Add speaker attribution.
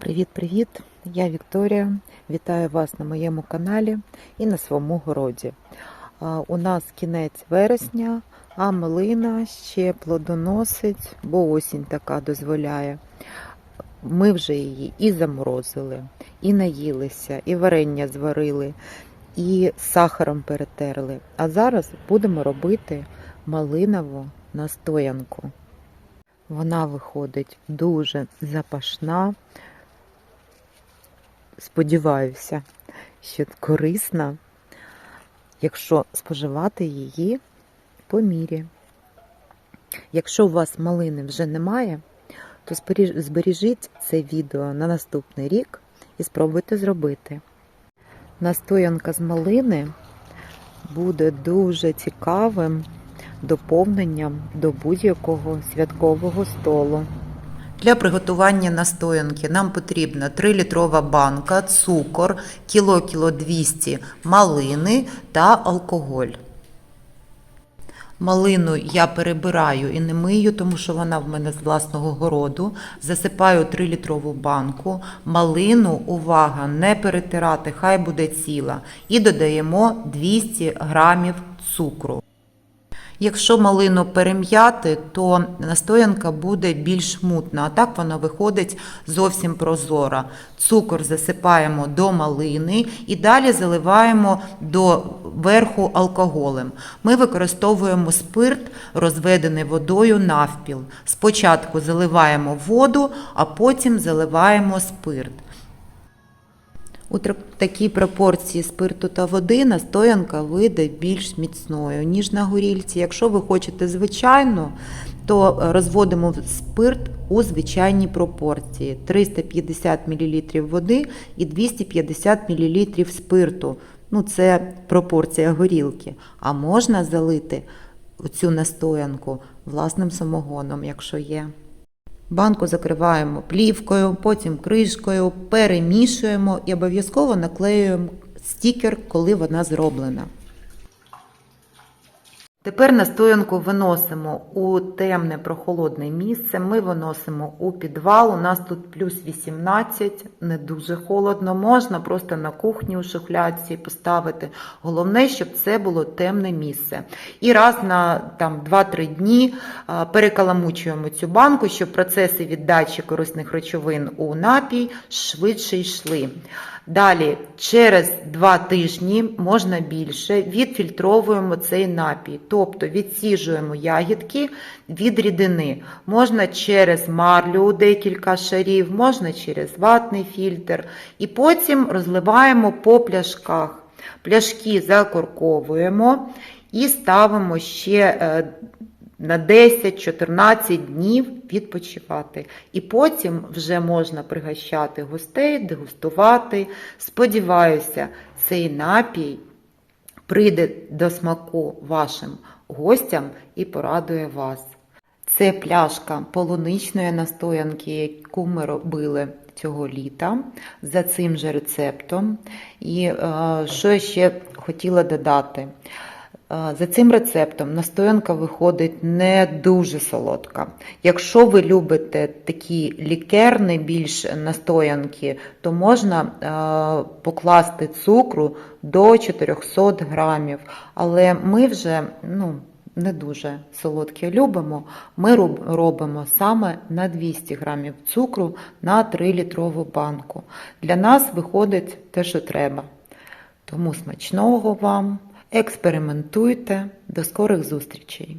Speaker 1: Привіт-привіт! Я Вікторія. Вітаю вас на моєму каналі і на своєму городі. У нас кінець вересня, а малина ще плодоносить, бо осінь така дозволяє. Ми вже її і заморозили, і наїлися, і варення зварили, і сахаром перетерли. А зараз будемо робити малинову настоянку. Вона виходить дуже запашна. Сподіваюся, що корисна, якщо споживати її по мірі. Якщо у вас малини вже немає, то збережіть це відео на наступний рік і спробуйте зробити. Настоянка з малини буде дуже цікавим доповненням до будь-якого святкового столу.
Speaker 2: Для приготування настоянки нам потрібна 3-літрова банка, цукор, кіло кіло 200 малини та алкоголь. Малину я перебираю і не мию, тому що вона в мене з власного городу. Засипаю 3-літрову банку. Малину, увага, не перетирати, хай буде ціла. І додаємо 200 грамів цукру. Якщо малину перем'яти, то настоянка буде більш мутна, а так вона виходить зовсім прозора. Цукор засипаємо до малини і далі заливаємо до верху алкоголем. Ми використовуємо спирт, розведений водою навпіл. Спочатку заливаємо воду, а потім заливаємо спирт. У такій пропорції спирту та води настоянка вийде більш міцною, ніж на горільці. Якщо ви хочете звичайну, то е, розводимо спирт у звичайній пропорції: 350 мл води і 250 мл спирту. Ну, це пропорція горілки. А можна залити цю настоянку власним самогоном, якщо є. Банку закриваємо плівкою, потім кришкою, перемішуємо і обов'язково наклеюємо стікер, коли вона зроблена. Тепер настоянку виносимо у темне прохолодне місце. Ми виносимо у підвал. У нас тут плюс 18, не дуже холодно. Можна просто на кухні у шухлядці поставити. Головне, щоб це було темне місце. І раз на там 2-3 дні перекаламучуємо цю банку, щоб процеси віддачі корисних речовин у напій швидше йшли. Далі, через два тижні, можна більше, відфільтровуємо цей напій, тобто відсіжуємо ягідки від рідини. Можна через марлю декілька шарів, можна через ватний фільтр. І потім розливаємо по пляшках. Пляшки закорковуємо і ставимо ще е, на 10-14 днів відпочивати. І потім вже можна пригощати гостей, дегустувати. Сподіваюся, цей напій прийде до смаку вашим гостям і порадує вас. Це пляшка полуничної настоянки, яку ми робили цього літа за цим же рецептом. І е, що ще хотіла додати. Е, За цим рецептом настоянка виходить не дуже солодка. Якщо ви любите такі лікерні більш настоянки, то можна е, покласти цукру до 400 грамів. Але ми вже ну, не дуже солодкі любимо. Ми робимо саме на 200 грамів цукру на 3-літрову банку. Для нас виходить те, що треба. Тому смачного вам! Експериментуйте. До скорих зустрічей!